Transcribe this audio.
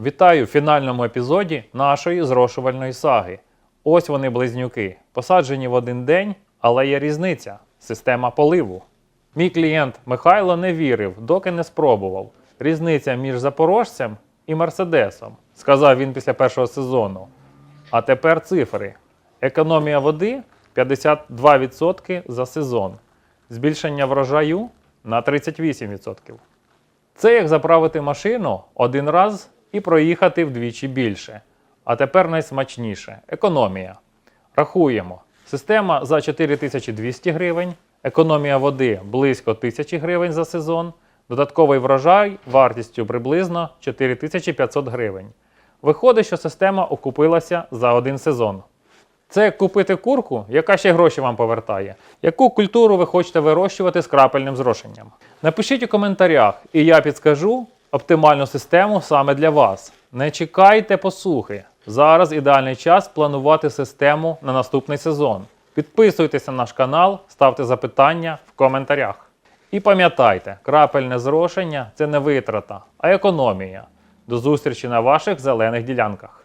Вітаю в фінальному епізоді нашої зрошувальної саги. Ось вони близнюки, посаджені в один день, але є різниця система поливу. Мій клієнт Михайло не вірив, доки не спробував. Різниця між запорожцем і мерседесом, сказав він після першого сезону. А тепер цифри. Економія води 52% за сезон. Збільшення врожаю на 38%. Це як заправити машину один раз і проїхати вдвічі більше. А тепер найсмачніше економія. Рахуємо. Система за 4200 гривень, економія води близько 1000 гривень за сезон, додатковий врожай вартістю приблизно 4500 гривень. Виходить, що система окупилася за один сезон. Це купити курку, яка ще гроші вам повертає. Яку культуру ви хочете вирощувати з крапельним зрошенням? Напишіть у коментарях, і я підскажу оптимальну систему саме для вас. Не чекайте посухи. Зараз ідеальний час планувати систему на наступний сезон. Підписуйтеся на наш канал, ставте запитання в коментарях. І пам'ятайте, крапельне зрошення це не витрата, а економія. До зустрічі на ваших зелених ділянках.